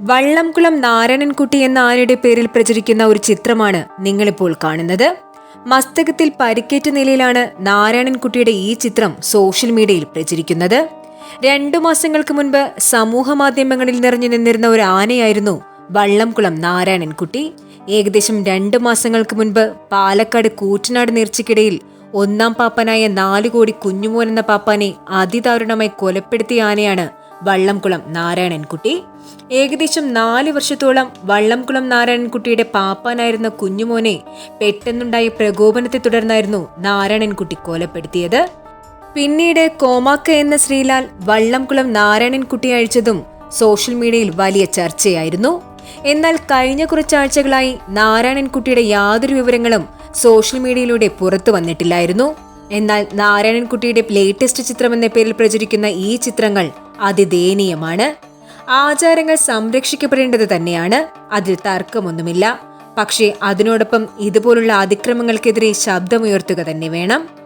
വള്ളംകുളം നാരായണൻകുട്ടി എന്ന ആനയുടെ പേരിൽ പ്രചരിക്കുന്ന ഒരു ചിത്രമാണ് നിങ്ങളിപ്പോൾ കാണുന്നത്. മസ്തകത്തിൽ പരിക്കേറ്റ നിലയിലാണ് നാരായണൻകുട്ടിയുടെ ഈ ചിത്രം സോഷ്യൽ മീഡിയയിൽ പ്രചരിക്കുന്നത്. രണ്ടു മാസങ്ങൾക്ക് മുൻപ് സമൂഹ മാധ്യമങ്ങളിൽ നിറഞ്ഞു നിന്നിരുന്ന ഒരു ആനയായിരുന്നു വള്ളംകുളം നാരായണൻകുട്ടി. ഏകദേശം രണ്ട് മാസങ്ങൾക്ക് മുൻപ് പാലക്കാട് കൂറ്റനാട് നേർച്ചയ്ക്കിടയിൽ ഒന്നാം പാപ്പനായ നാലു കോടി കുഞ്ഞുമോൻ എന്ന പാപ്പാനെ അതിദാരുണമായി കൊലപ്പെടുത്തിയ ആനയാണ് വള്ളംകുളം നാരായണൻകുട്ടി. ഏകദേശം നാല് വർഷത്തോളം വള്ളംകുളം നാരായണൻകുട്ടിയുടെ പാപ്പാനായിരുന്ന കുഞ്ഞുമോനെ പെട്ടെന്നുണ്ടായ പ്രകോപനത്തെ തുടർന്നായിരുന്നു നാരായണൻകുട്ടി കൊലപ്പെടുത്തിയത്. പിന്നീട് കോമാക്ക എന്ന ശ്രീലാൽ വള്ളംകുളം നാരായണൻകുട്ടി അഴിച്ചതും സോഷ്യൽ മീഡിയയിൽ വലിയ ചർച്ചയായിരുന്നു. എന്നാൽ കഴിഞ്ഞ കുറച്ചാഴ്ചകളായി നാരായണൻകുട്ടിയുടെ യാതൊരു വിവരങ്ങളും സോഷ്യൽ മീഡിയയിലൂടെ പുറത്തു വന്നിട്ടില്ലായിരുന്നു. എന്നാൽ നാരായണൻകുട്ടിയുടെ ലേറ്റസ്റ്റ് ചിത്രം എന്ന പേരിൽ പ്രചരിക്കുന്ന ഈ ചിത്രങ്ങൾ അതിദയനീയമാണ്. ആചാരങ്ങൾ സംരക്ഷിക്കപ്പെടേണ്ടത് തന്നെയാണ്. അതിൽ തർക്കമൊന്നുമില്ല. പക്ഷേ അതിനോടൊപ്പം ഇതുപോലുള്ള അതിക്രമങ്ങൾക്കെതിരെ ശബ്ദമുയർത്തുക തന്നെ വേണം.